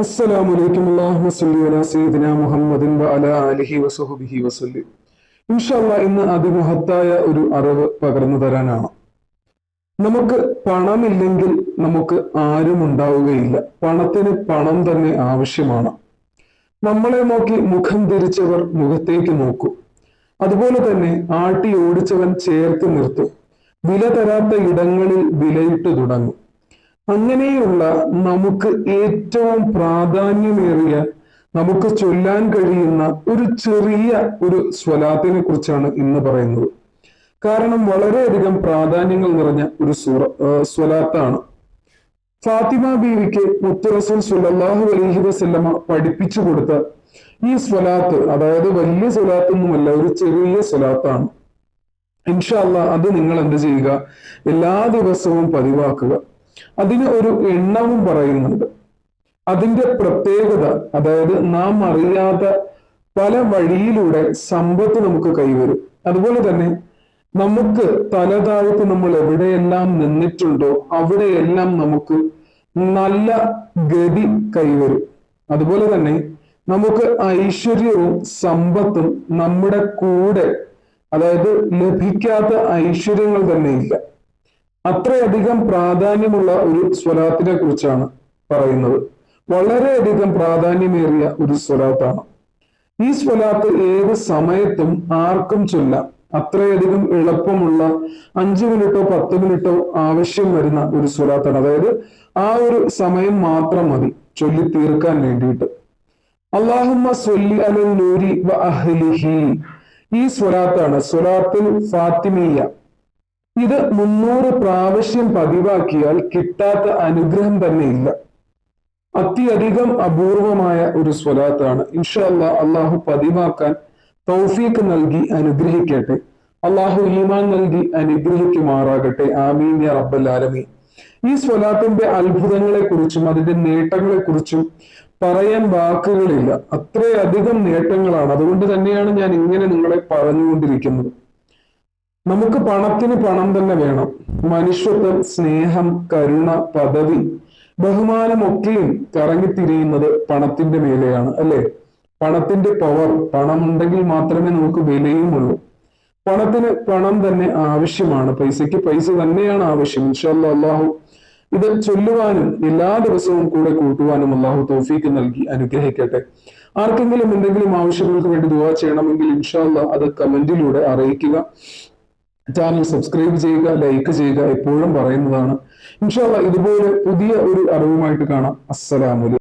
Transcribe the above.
അലാ സയ്യിദിന മുഹമ്മദിൻ ആലിഹി ഇന്ന് അതിമഹത്തായ ഒരു അറിവ് പകർന്നു തരാനാണ്. നമുക്ക് പണമില്ലെങ്കിൽ നമുക്ക് ആരും ഉണ്ടാവുകയില്ല. പണത്തിന് പണം തന്നെ ആവശ്യമാണ്. നമ്മളെ നോക്കി മുഖം തിരിച്ചവർ മുഖത്തേക്ക് നോക്കും. അതുപോലെ തന്നെ ആട്ടി ഓടിച്ചവൻ ചേർത്ത് നിർത്തും. വില തരാത്ത ഇടങ്ങളിൽ വിലയിട്ട് തുടങ്ങും. അങ്ങനെയുള്ള നമുക്ക് ഏറ്റവും പ്രാധാന്യമേറിയ നമുക്ക് ചൊല്ലാൻ കഴിയുന്ന ഒരു ചെറിയ ഒരു സ്വലാത്തിനെ കുറിച്ചാണ് ഇന്ന് പറയുന്നത്. കാരണം വളരെയധികം പ്രാധാന്യങ്ങൾ നിറഞ്ഞ ഒരു സുറ സ്വലാത്താണ്. ഫാത്തിമ ബീവിക്ക് മുത്തു സുല്ലാഹു അലൈഹി വസല്ലമ പഠിപ്പിച്ചു കൊടുത്ത ഈ സ്വലാത്ത് അതായത് വലിയ സ്വലാത്തൊന്നുമല്ല ഒരു ചെറിയ സ്വലാത്താണ്. ഇൻഷാല്ല അത് നിങ്ങൾ എന്ത് ചെയ്യുക? എല്ലാ ദിവസവും പതിവാക്കുക. അതിന് ഒരു എണ്ണവും പറയുന്നുണ്ട്. അതിന്റെ പ്രത്യേകത അതായത് നാം അറിയാത്ത പല വഴിയിലൂടെ സമ്പത്ത് നമുക്ക് കൈവരും. അതുപോലെ തന്നെ നമുക്ക് തലതാഴ്ത്ത് നമ്മൾ എവിടെയെല്ലാം നിന്നിട്ടുണ്ടോ അവിടെയെല്ലാം നമുക്ക് നല്ല ഗതി കൈവരും. അതുപോലെ തന്നെ നമുക്ക് ഐശ്വര്യവും സമ്പത്തും നമ്മുടെ കൂടെ അതായത് ലഭിക്കാത്ത ഐശ്വര്യങ്ങൾ തന്നെ ഇല്ല. അത്രയധികം പ്രാധാന്യമുള്ള ഒരു സ്വലാത്തിനെ കുറിച്ചാണ് പറയുന്നത്. വളരെയധികം പ്രാധാന്യമേറിയ ഒരു സ്വലാത്താണ് ഈ സ്വലാത്ത് ഏത് സമയത്തും ആർക്കും ചൊല്ലാം. അത്രയധികം എളുപ്പമുള്ള അഞ്ചു മിനിറ്റോ പത്ത് മിനിറ്റോ ആവശ്യം വരുന്ന ഒരു സ്വലാത്താണ് അതായത് ആ ഒരു സമയം മാത്രം മതി ചൊല്ലി തീർക്കാൻ വേണ്ടിയിട്ട്. അള്ളാഹുമ്മ സ്വല്ലി അലൽ നൂരി വ അഹ്ലിഹി. ഈ സ്വലാത്താണ് സ്വലാത്തിൽ ഫാത്തിമീയ. ഇത് മുന്നൂറ് പ്രാവശ്യം പതിവാക്കിയാൽ കിട്ടാത്ത അനുഗ്രഹം തന്നെ ഇല്ല. അത്യധികം അപൂർവമായ ഒരു സ്വലാത്താണ്. ഇൻഷല്ല അള്ളാഹു പതിവാക്കാൻ തൗഫീക്ക് നൽകി അനുഗ്രഹിക്കട്ടെ. അള്ളാഹു ഈമാൻ നൽകി അനുഗ്രഹിക്കുമാറാകട്ടെ. ആമീൻ യാ റബ്ബൽ ഈ സ്വലാത്തിന്റെ അത്ഭുതങ്ങളെ കുറിച്ചും അതിന്റെ നേട്ടങ്ങളെ കുറിച്ചും പറയാൻ വാക്കുകളില്ല. അത്രയധികം നേട്ടങ്ങളാണ്. അതുകൊണ്ട് തന്നെയാണ് ഞാൻ ഇങ്ങനെ നിങ്ങളെ പറഞ്ഞുകൊണ്ടിരിക്കുന്നത്. നമുക്ക് പണത്തിന് പണം തന്നെ വേണം. മനുഷ്യത്വം സ്നേഹം കരുണ പദവി ബഹുമാനമൊക്കെയും കറങ്ങിത്തിരിയുന്നത് പണത്തിന്റെ മേലെയാണ് അല്ലെ? പണത്തിന്റെ പവർ പണം ഉണ്ടെങ്കിൽ മാത്രമേ നമുക്ക് വിലയുമുള്ളൂ. പണത്തിന് പണം തന്നെ ആവശ്യമാണ്. പൈസയ്ക്ക് പൈസ തന്നെയാണ് ആവശ്യം. ഇൻഷാല്ല അള്ളാഹു ഇത് ചൊല്ലുവാനും എല്ലാ ദിവസവും കൂടെ കൂട്ടുവാനും അള്ളാഹു തോഫീക്ക് നൽകി അനുഗ്രഹിക്കട്ടെ. ആർക്കെങ്കിലും എന്തെങ്കിലും ആവശ്യങ്ങൾക്ക് വേണ്ടി ദുവാ ചെയ്യണമെങ്കിൽ ഇൻഷാല്ല അത് കമന്റിലൂടെ അറിയിക്കുക. ചാനൽ സബ്സ്ക്രൈബ് ചെയ്യുക ലൈക്ക് ചെയ്യുക എപ്പോഴും പറയുന്നതാണ്. ഇൻഷാല്ല ഇതുപോലെ പുതിയ ഒരു അറിവുമായിട്ട് കാണാം. അസ്സലാമു